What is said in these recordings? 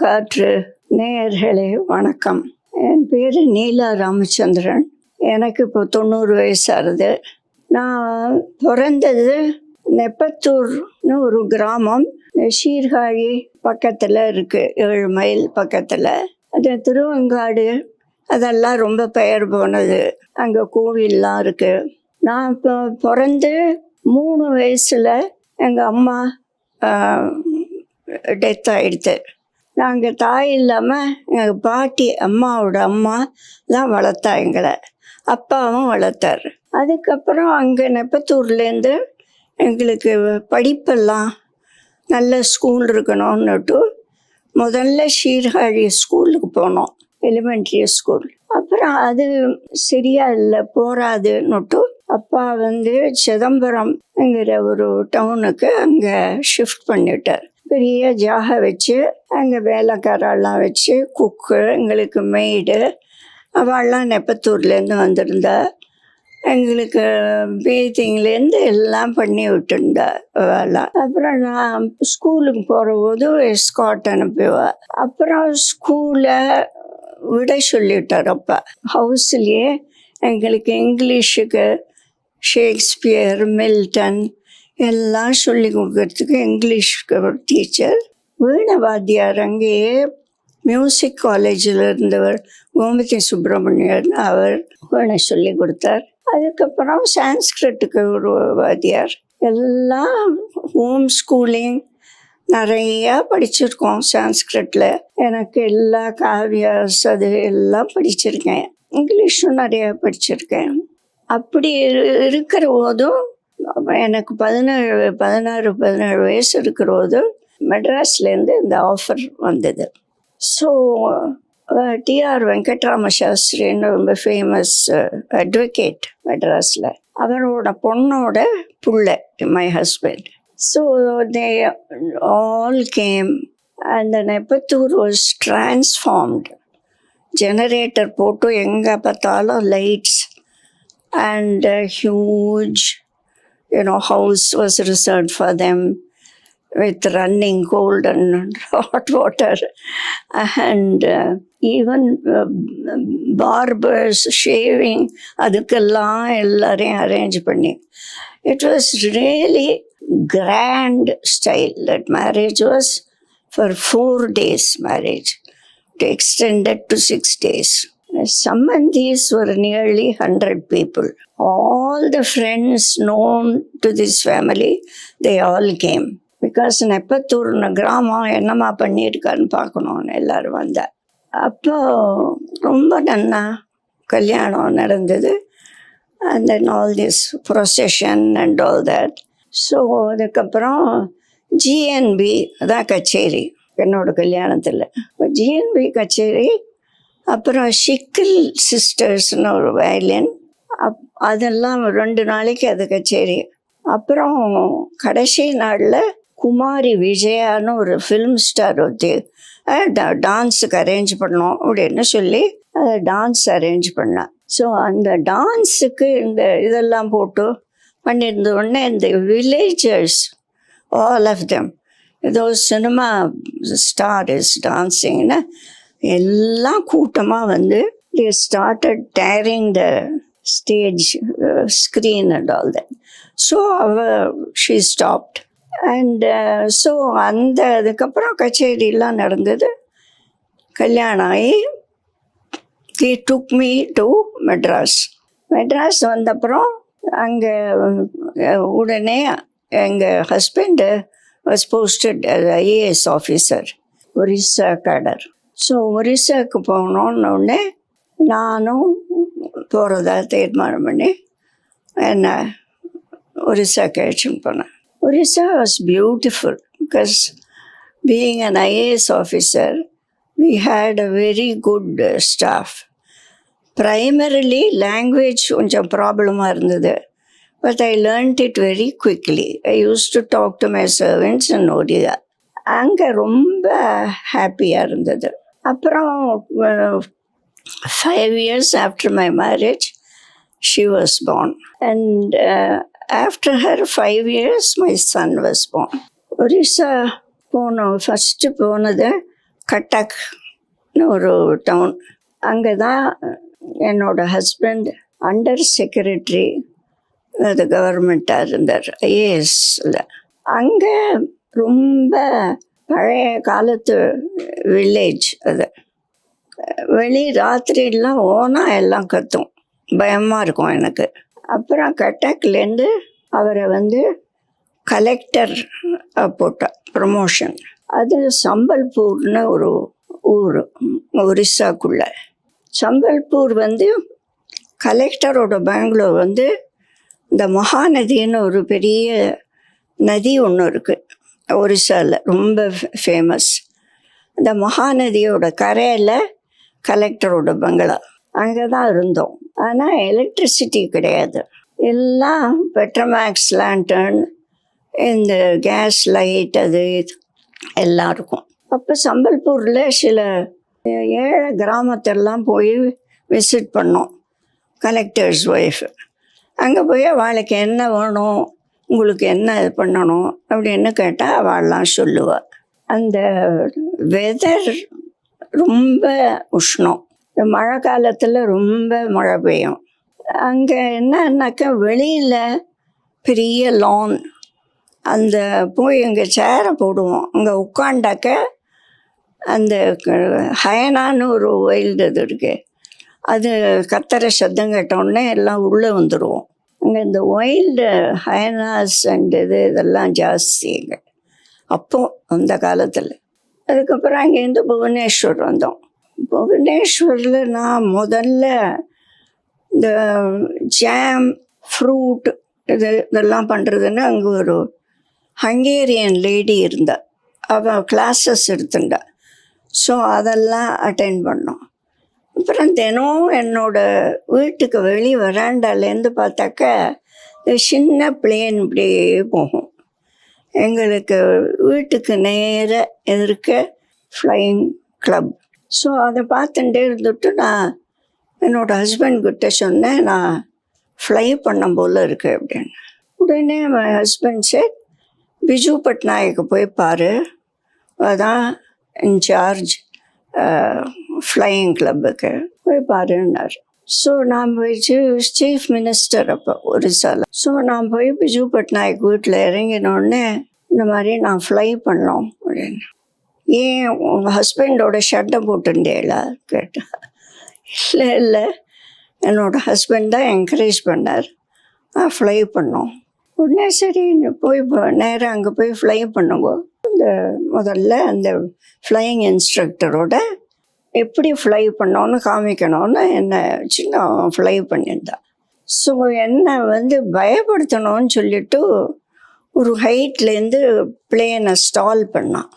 பூங்காற்று நேயர்களே வணக்கம். என் பேர் நீலா ராமச்சந்திரன். எனக்கு இப்போ தொண்ணூறு வயசாகுது. நான் பிறந்தது நெப்பத்தூர்னு ஒரு கிராமம். சீர்காழி பக்கத்தில் இருக்குது ஏழு மைல் பக்கத்தில். அது திருவங்காடு. அதெல்லாம் ரொம்ப பெயர் போனது. அங்கே கோவில்லாம் இருக்குது நான் இப்போ பிறந்து மூணு வயசில் எங்கள் அம்மா டெத் ஆயிடுத்து நாங்கள் தாய் இல்லாமல் எங்கள் பாட்டி அம்மாவோட அம்மா தான் வளர்த்தா எங்களை. அப்பாவும் வளர்த்தார். அதுக்கப்புறம் அங்கே நெப்பத்தூர்லேருந்து எங்களுக்கு படிப்பெல்லாம் நல்ல ஸ்கூல் இருக்கணும்னுட்டு முதல்ல ஷீர்காழி ஸ்கூலுக்கு போனோம் எலிமெண்ட்ரி ஸ்கூல் அப்புறம் அது சரியா இல்லை போராதுன்னுட்டு அப்பா வந்து சிதம்பரம்ங்கிற ஒரு டவுனுக்கு அங்கே ஷிஃப்ட் பண்ணிட்டார். பெரிய ஜாக வச்சு அங்கே வேலைக்காரெல்லாம் வச்சு குக்கு எங்களுக்கு மெய்டு. அவள்லாம் நெப்பத்தூர்லேருந்து வந்திருந்தா. எங்களுக்கு பீத்திங்லேருந்து எல்லாம் பண்ணி விட்டுருந்தா அவெல்லாம் அப்புறம் நான் ஸ்கூலுக்கு போகிற போது எஸ்காட் அனுப்புவா. அப்புறம் ஸ்கூலை விட சொல்லிட்டார் ஹவுஸ்லேயே எங்களுக்கு இங்கிலீஷுக்கு ஷேக்ஸ்பியர் மில்டன் எல்லாம் சொல்லி கொடுக்கறதுக்கு இங்கிலீஷ்க்கு டீச்சர் வீண வாத்தியார் அங்கேயே மியூசிக் காலேஜில் இருந்தவர் கோமதி சுப்பிரமணியன் அவர் வீணை சொல்லி கொடுத்தார். அதுக்கப்புறம் சான்ஸ்கிரிட்டுக்கு ஒரு வாத்தியார். எல்லாம் ஹோம் ஸ்கூலிங் நிறையா படிச்சிருக்கோம் சான்ஸ்கிரிட்டில் எனக்கு எல்லா காவியாஸ் அது எல்லாம் படிச்சிருக்கேன். இங்கிலீஷும் நிறையா படிச்சிருக்கேன். அப்படி இருக்கிற போதும் எனக்கு பதினேழு பதினாறு பதினேழு வயசு இருக்கிற போது மெட்ராஸ்லேருந்து இந்த ஆஃபர் வந்தது. ஸோ டிஆர் வெங்கட்ராம சாஸ்திரின்னு ரொம்ப ஃபேமஸ் அட்வொகேட் மெட்ராஸில். அவரோட பொண்ணோட புள்ள my husband so they all came அந்த நெப்பத்தூர் வாஸ் டிரான்ஸ்ஃபார்ம்டு ஜெனரேட்டர் போட்டு எங்கே பார்த்தாலும் lights and huge you know, house was reserved for them with running cold and hot water, and uh, even uh, barbers shaving, அதுக்கெல்லாம் எல்லாரையும் arrange பண்ணி it was really grand style that marriage was for four days marriage to extend it to six Days. Sambandhis were nearly 100 people. All the friends known to this family, they all came. Because நெப்பத்தூர்னு கிராமம் என்னம்மா பண்ணியிருக்கான்னு பார்க்கணும்னு எல்லோரும் வந்தா அப்போ ரொம்ப நன்னா கல்யாணம் நடந்தது and then all this procession and all that so அதுக்கப்புறம் ஜிஎன்பி அதான் கச்சேரி என்னோட கல்யாணத்தில் இப்போ ஜிஎன்பி கச்சேரி அப்புறம் ஷிக்கில் சிஸ்டர்ஸ்னு ஒரு வயலின். அப் அதெல்லாம் ரெண்டு நாளைக்கு அது கச்சேரி. அப்புறம் கடைசி நாளில் குமாரி விஜயான்னு ஒரு ஃபிலிம் ஸ்டார் ஒருத்தி டான்ஸுக்கு அரேஞ்ச் பண்ணோம் அப்படின்னு சொல்லி டான்ஸ் அரேஞ்ச் பண்ணேன் ஸோ அந்த டான்ஸுக்கு இந்த இதெல்லாம் போட்டு பண்ணியிருந்த உடனே இந்த வில்லேஜர்ஸ் ஆல் ஆஃப் தெம் ஏதோ சினிமா ஸ்டார் இஸ் டான்ஸிங்னு எல்லாம் கூட்டமாக வந்து they started tearing the stage screen and all that so அவ ஷீ ஸ்டாப்ட் அண்ட் ஸோ அந்த அதுக்கப்புறம் கச்சேரிலாம் நடந்தது. கல்யாணம் ஆகி they took me to Madras Madras வந்தப்புறம் அங்கே உடனே எங்கள் husband was posted IAS officer Orissa cadre. So ஒரிசாவுக்கு போகணுன்னொடனே நானும் போகிறதா தீர்மானம் பண்ணி என்ன ஒரிசா அழைச்சின்னு போனேன் Orissa was beautiful because being an IAS officer we had a very good staff primarily language கொஞ்சம் ப்ராப்ளமாக இருந்தது. But I learnt it very quickly I used to talk to my servants and Odia அங்கே ரொம்ப ஹாப்பியாக இருந்தது. அப்புறம் five years after my marriage she was born and after her five years my son was born Orissa போனோம் first போனது கட்டக்னு ஒரு down அங்கே தான் என்னோட ஹஸ்பண்ட் அண்டர் செக்ரட்டரி அது கவர்மெண்ட்டாக இருந்தார் ஐஏஎஸ்ல அங்கே ரொம்ப பழைய காலத்து வில்லேஜ் அது. வெளி ராத்திரிலாம் ஓனாக எல்லாம் கத்தும். பயமாக இருக்கும் எனக்கு. அப்புறம் கட்டக்லேருந்து அவரை வந்து கலெக்டர் போட்டார் ப்ரமோஷன் அது சம்பல்பூர்னு ஒரு ஊர் ஒரிசாக்குள்ள. சம்பல்பூர் வந்து கலெக்டரோட பெங்களூர் வந்து இந்த மகாநதின்னு ஒரு பெரிய நதி ஒன்று இருக்குது ஒரிசாவில் ரொம்ப ஃபேமஸ் இந்த மகாநதியோட கரையில் கலெக்டரோட பங்களா அங்கே தான் இருந்தோம். ஆனால் எலக்ட்ரிசிட்டி கிடையாது. எல்லாம் பெட்ரமேக்ஸ் லேண்டர்ன் இந்த கேஸ் லைட் அது இது எல்லாம் இருக்கும். அப்போ சம்பல்பூரில் சில ஏழை கிராமத்தெல்லாம் போய் விசிட் பண்ணோம். கலெக்டர்ஸ் ஒய்ஃப் அங்கே போய் அவளுக்கு என்ன வேணும்? உங்களுக்கு என்ன இது பண்ணணும் அப்படின்னு கேட்டால் அவள்லாம் சொல்லுவாள் அந்த வெதர் ரொம்ப உஷ்ணம். இந்த மழை காலத்தில் ரொம்ப மழை பெய்யும். அங்கே என்னன்னாக்கா வெளியில் பெரிய லான் அந்த போய் அங்கே சேரை போடுவோம். அங்கே உட்காண்டாக்க அந்த க- ஹயனான்னு ஒரு ஒயில்டு இது இருக்குது அது கத்துற சத்தம் கேட்டோடனே எல்லாம் உள்ளே வந்துடுவோம் அங்கே இந்த ஒயில்டு ஹயனாஸ் அண்ட் இது இதெல்லாம் ஜாஸ்தி அங்கே அப்போ அந்த காலத்தில். அதுக்கப்புறம் அங்கேருந்து புவனேஸ்வர் வந்தோம். புவனேஸ்வரில் நான் முதல்ல இந்த ஜாம் ஃப்ரூட் இது இதெல்லாம் பண்ணுறதுன்னு அங்கே ஒரு ஹங்கேரியன் லேடி இருந்தா. அவள் கிளாஸஸ் எடுத்துட்டா ஸோ அதெல்லாம் அட்டென்ட் பண்ணோம். அப்புறம் தினம் என்னோட வீட்டுக்கு வெளி வராண்டாலேருந்து பார்த்தாக்க சின்ன பிளேன் இப்படியே போகும். எங்களுக்கு வீட்டுக்கு நேர எதிர்க்க ஃப்ளையிங் கிளப் ஸோ அதை பார்த்துட்டே இருந்துட்டு நான் என்னோட ஹஸ்பண்ட் கிட்ட சொன்னேன் நான் ஃப்ளை பண்ண போல இருக்கு அப்படின்னு. உடனே என் ஹஸ்பண்ட் சார் பிஜு பட்நாயக்கு போய் பாரு. அதான் இன்சார்ஜ் ஃப்ளையிங் கிளப்புக்கு போய் பாருன்னார். ஸோ நான் போய் சீஃப் மினிஸ்டர் அப்போ ஒரிசால ஸோ நான் போய் பிஜு பட்நாயக் வீட்டில் இறங்கினோடனே இந்த மாதிரி நான் ஃப்ளை பண்ணோம் அப்படின்னு. ஏன் உங்கள் ஹஸ்பண்டோட ஷட்டை போட்டுட்டேளா கேட்டேன் இல்லை? இல்லை என்னோட ஹஸ்பண்ட் தான் என்கரேஜ் பண்ணார். ஃப்ளை பண்ணோம். உடனே சரி போய் நேராக அங்கே போய் ஃப்ளை பண்ணுங்க. இந்த முதல்ல அந்த ஃப்ளையிங் இன்ஸ்ட்ரக்டரோட எப்படி ஃப்ளை பண்ணோன்னு காமிக்கணும்னு என்னை சின்ன ஃப்ளை பண்ணியிருந்தான் ஸோ என்னை வந்து பயப்படுத்தணும்னு சொல்லிட்டு ஒரு ஹைட்லேருந்து பிளேனை ஸ்டால் பண்ணான்.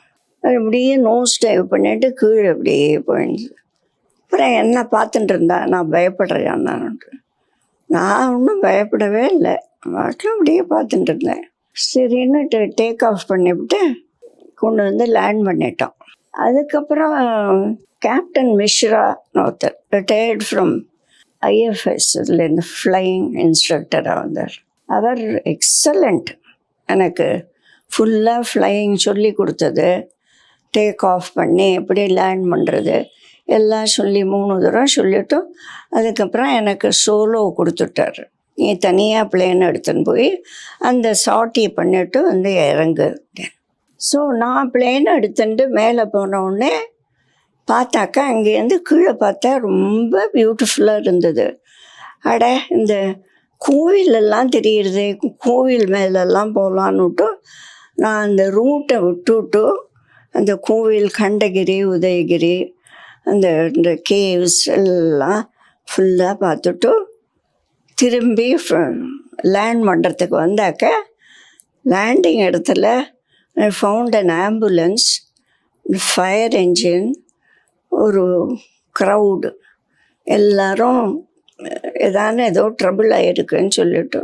அது அப்படியே நோஸ் டைவ் பண்ணிட்டு கீழே அப்படியே போயிருந்தது அப்புறம் என்ன பார்த்துட்டு இருந்தா நான் பயப்படுறேன் நான் நான் ஒன்றும் பயப்படவே இல்லை. வாட்டில் அப்படியே பார்த்துட்டு இருந்தேன். சரின்னு டேக் ஆஃப் பண்ணிவிட்டு கொண்டு வந்து லேண்ட் பண்ணிட்டோம். அதுக்கப்புறம் கேப்டன் மிஷ்ரா ஒருத்தர் ரிட்டையர்ட் ஃப்ரம் ஐஎஃப்எஸ் இதுலேருந்து ஃப்ளையிங் இன்ஸ்ட்ரக்டராக வந்தார். அவர் எக்ஸலண்ட் எனக்கு ஃபுல்லாக ஃப்ளையிங் சொல்லி கொடுத்தது. டேக் ஆஃப் பண்ணி எப்படி லேண்ட் பண்ணுறது எல்லாம் சொல்லி மூணு தூரம் சொல்லிட்டு அதுக்கப்புறம் எனக்கு சோலோ கொடுத்துட்டார். நீ தனியாக பிளேன் எடுத்துன்னு போய் அந்த சாட்டி பண்ணிவிட்டு வந்து இறங்கு ஸோ நான் பிளேன் எடுத்துட்டு மேலே போன உடனே பார்த்தாக்கா அங்கேருந்து கீழே பார்த்தா ரொம்ப பியூட்டிஃபுல்லாக இருந்தது. அட இந்த கோவிலெல்லாம் தெரியுறது கோவில் மேலெல்லாம் போகலான்னுட்டு நான் அந்த ரூட்டை விட்டுவிட்டு அந்த கோவில் கண்டகிரி உதயகிரி அந்த இந்த கேவ்ஸ் எல்லாம் ஃபுல்லாக பார்த்துட்டு திரும்பி லேண்ட் பண்ணுறதுக்கு வந்தாக்க லேண்டிங் இடத்துல found and ambulance fire engine ஒரு க்ரௌடு எல்லாரும் ஏதான ஏதோ ட்ரபிள் ஆகிருக்குன்னு சொல்லிட்டு.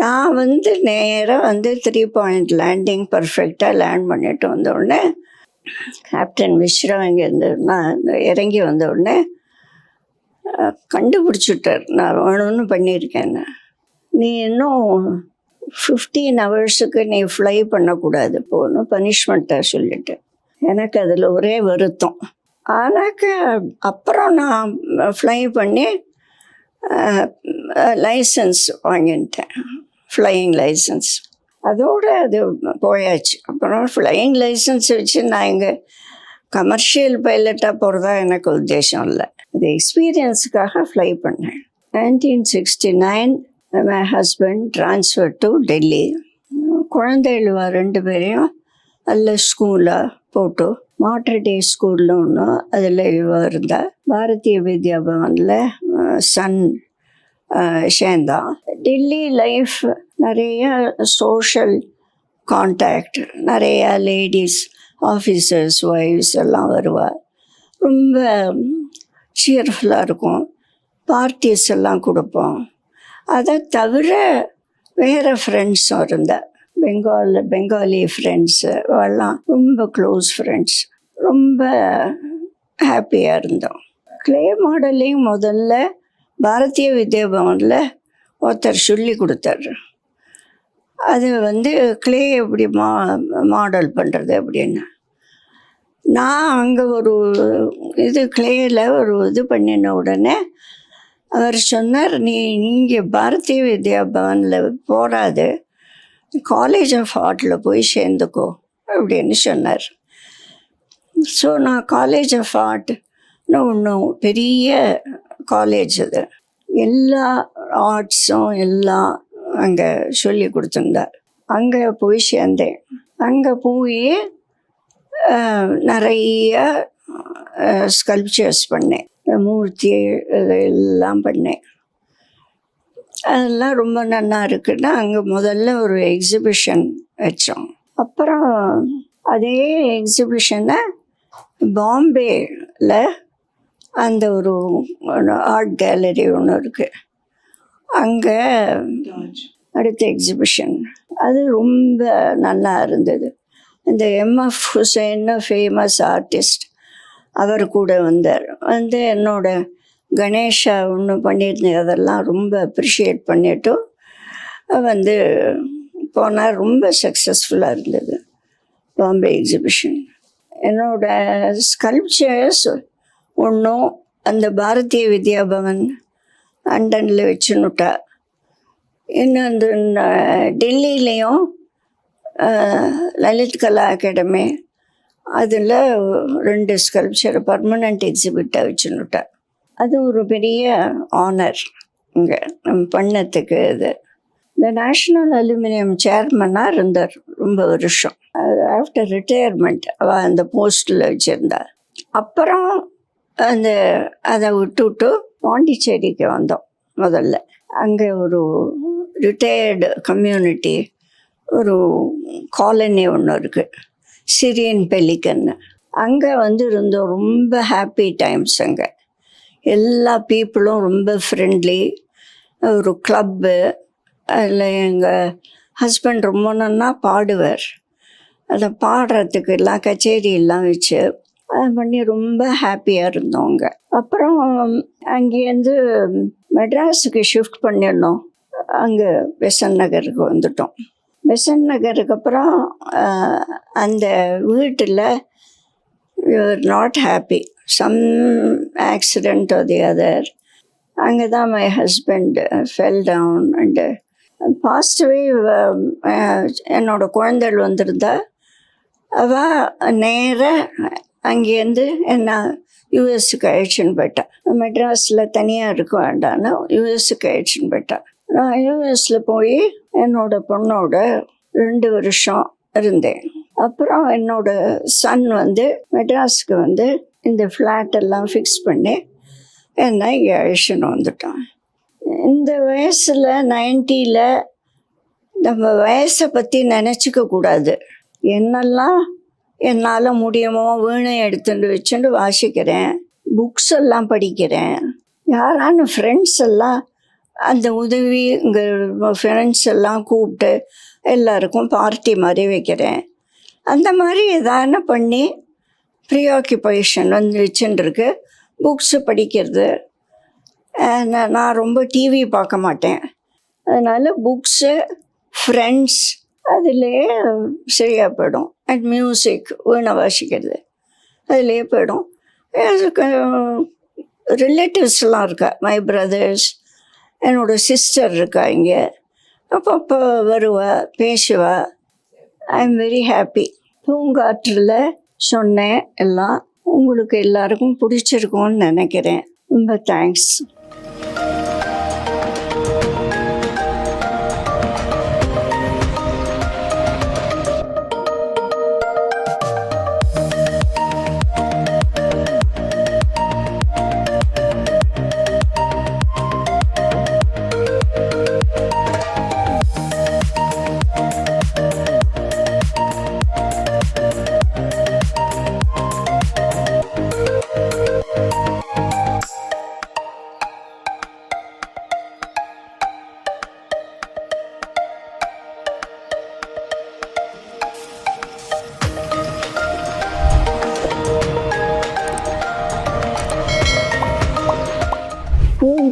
நான் வந்து நேராக வந்து த்ரீ பாயிண்ட் லேண்டிங் பர்ஃபெக்டாக லேண்ட் பண்ணிட்டு வந்தோடனே கேப்டன் மிஸ்ரா இங்கேருந்து நான் இறங்கி வந்த உடனே கண்டுபிடிச்சிட்டார். நான் வேணும்னு பண்ணியிருக்கேன்னு. நீ இன்னும் ஃபிஃப்டீன் ஹவர்ஸுக்கு நீ ஃப்ளை பண்ணக்கூடாது போகணும் பனிஷ்மெண்ட்டாக சொல்லிட்டு. எனக்கு அதில் ஒரே வருத்தம். ஆனாக்க அப்புறம் நான் ஃப்ளை பண்ணி லைசன்ஸ் வாங்கிட்டேன். ஃப்ளையிங் லைசன்ஸ் அதோடு அது போயாச்சு. அப்புறம் ஃப்ளையிங் லைசன்ஸ் வச்சு நான் இங்கே கமர்ஷியல் பைலட்டாக போகிறதா எனக்கு உத்தேசம் இல்லை. இது எக்ஸ்பீரியன்ஸுக்காக ஃப்ளை பண்ணேன். Nineteen sixty nine my husband transfer to Delhi குழந்தைகள் ரெண்டு பேரையும் நல்ல ஸ்கூலில் போட்டு மாட்டர்டே ஸ்கூலில் ஒன்று அதில் இவ பாரதிய வித்யா பவனில் சன் சேர்ந்தா டெல்லி லைஃப் நிறைய சோஷியல் காண்டாக்ட் நிறையா லேடிஸ் ஆஃபீஸர்ஸ் ஒய்ஃப்ஸ் எல்லாம் வருவா. ரொம்ப சியர்ஃபுல்லாக இருக்கும். பார்ட்டிஸ் எல்லாம் கொடுப்போம். அதை தவிர வேறு ஃப்ரெண்ட்ஸும் இருந்தேன் பெங்கால் பெங்காலி ஃப்ரெண்ட்ஸு எல்லாம் ரொம்ப க்ளோஸ் ஃப்ரெண்ட்ஸ் ரொம்ப ஹாப்பியாக இருந்தோம். க்ளே மாடலிங் முதல்ல பாரதிய வித்யா பவனில் ஒருத்தர் சொல்லி கொடுத்தாரு. அது வந்து க்ளே எப்படி மா மாடல் பண்ணுறது அப்படின்னு. நான் அங்கே ஒரு இது கிளேயில் ஒரு இது பண்ணின உடனே அவர் சொன்னார் நீ நீங்கள் பாரதிய வித்யா பவனில் போகாது காலேஜ் ஆஃப் ஆர்ட்டில் போய் சேர்ந்துக்கோ அப்படின்னு சொன்னார். ஸோ நான் காலேஜ் ஆஃப் ஆர்ட்னு ஒன்றும் பெரிய காலேஜ் அது. எல்லா ஆர்ட்ஸும் எல்லாம் அங்கே சொல்லி கொடுத்துருந்தார். அங்கே போய் சேர்ந்தேன். அங்கே போய் நிறைய ஸ்கல்ப்சர்ஸ் பண்ணேன். மூர்த்தி இதெல்லாம் பண்ணேன். அதெல்லாம் ரொம்ப நல்லா இருக்குன்னா அங்கே முதல்ல ஒரு எக்ஸிபிஷன் வச்சோம். அப்புறம் அதே எக்ஸிபிஷனை பாம்பேயில் அந்த ஒரு ஆர்ட் கேலரி ஒன்று இருக்குது அங்கே அடுத்த எக்ஸிபிஷன் அது ரொம்ப நல்லா இருந்தது. இந்த எம்எஃப் ஹுசைன்னு ஃபேமஸ் ஆர்டிஸ்ட் அவர் கூட வந்தார். வந்து என்னோட கணேஷா ஒன்று பண்ணியிருந்தேன். அதெல்லாம் ரொம்ப அப்ரிஷியேட் பண்ணிட்டு வந்து போனால் ரொம்ப சக்ஸஸ்ஃபுல்லாக இருந்தது. பாம்பே எக்ஸிபிஷன் என்னோட ஸ்கல்ப்சர்ஸ் ஒன்றும் அந்த பாரதிய வித்யா பவன் லண்டனில் வச்சுன்னுட்டா இன்னும் அந்த டெல்லியிலையும் லலித் கலா அகாடமி அதில் ரெண்டு ஸ்கல்ப்சர் பர்மனண்ட் எக்ஸிபிட்டாக வச்சுன்னுட்டா அது ஒரு பெரிய ஆனர் இங்கே. நம்ம பண்ணத்துக்கு இது. இந்த நேஷ்னல் அலுமினியம் சேர்மனாக இருந்தார் ரொம்ப வருஷம். ஆஃப்டர் ரிட்டையர்மெண்ட் அவள் அந்த போஸ்ட்டில் வச்சுருந்தார். அப்புறம் அந்த அதை விட்டுவிட்டு பாண்டிச்சேரிக்கு வந்தோம் முதல்ல. அங்கே ஒரு ரிட்டையர்டு கம்யூனிட்டி ஒரு காலனி ஒன்று இருக்குது சிரியன் பெலிக்கன்னு அங்கே வந்து இருந்தோம் ரொம்ப ஹாப்பி டைம்ஸ் அங்கே. எல்லா பீப்புளும் ரொம்ப ஃப்ரெண்ட்லி ஒரு கிளப்பு அதில் எங்கள் ஹஸ்பண்ட் ரொம்ப நன்னா பாடுவார். அதை பாடுறதுக்கு எல்லாம் கச்சேரியெல்லாம் வச்சு அது பண்ணி ரொம்ப ஹாப்பியாக இருந்தோம் அங்கே. அப்புறம் அங்கேருந்து மெட்ராஸுக்கு ஷிஃப்ட் பண்ணிடணும் அங்கே பெசன் நகருக்கு வந்துட்டோம். பெசன் நகருக்கு அப்புறம் அந்த வீட்டில் not happy some accident the other அங்கே தான் my husband fell down and passed away um, uh, என்னோட குழந்தைகள் வந்திருந்தா அவள் நேராக அங்கேருந்து என்ன யூஎஸ்க்கு அழைச்சின்னு போயிட்டா. மெட்ராஸில் தனியாக இருக்க வேண்டான்னு யூஎஸ்க்கு அழைச்சின்னு போயிட்டா. நான் யூஎஸில் போய் என்னோட பொண்ணோட ரெண்டு வருஷம் இருந்தேன். அப்புறம் என்னோட சன் வந்து மெட்ராஸுக்கு வந்து இந்த ஃப்ளாட் எல்லாம் ஃபிக்ஸ் பண்ணி என்ன இங்கே அழைச்சின்னு வந்துட்டான். இந்த வயசில் நைன்ட்டியில் நம்ம வயசை பற்றி நினச்சிக்க கூடாது. என்னெல்லாம் என்னால் முடியுமோ வீணை எடுத்துட்டு வச்சுட்டு வாசிக்கிறேன். புக்ஸ் எல்லாம் படிக்கிறேன். யாரான ஃப்ரெண்ட்ஸ் எல்லாம் அந்த உதவி இங்கே ஃப்ரெண்ட்ஸ் எல்லாம் கூப்பிட்டு எல்லாருக்கும் பார்ட்டி மாதிரி வைக்கிறேன். அந்த மாதிரி எதான பண்ணி ப்ரீ ப்ரீஆக்கிபேஷன் வந்து வச்சுட்டுருக்கு புக்ஸு படிக்கிறது நான் நான் ரொம்ப டிவி பார்க்க மாட்டேன். அதனால் புக்ஸு ஃப்ரெண்ட்ஸ் அதுலேயே சரியாக போயிடும். அண்ட் மியூசிக் வீணை வாசிக்கிறது. அதுலேயே போயிடும். ரிலேட்டிவ்ஸ்லாம் uh, இருக்கா? மை பிரதர்ஸ் என்னோட சிஸ்டர் இருக்கா இங்கே? அப்பப்போ வருவா பேசுவா. ஐ எம் வெரி ஹாப்பி பூங்காற்றில் சொன்னேன் எல்லாம். உங்களுக்கு எல்லாருக்கும் பிடிச்சிருக்கும்னு நினைக்கிறேன். ரொம்ப தேங்க்ஸ்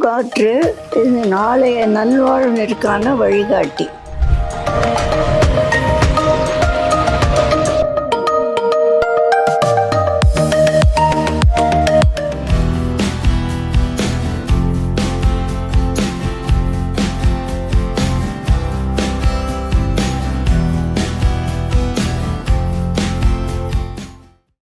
பூங்காற்று இது நாளைய நல்வாழ்விற்கான வழிகாட்டி.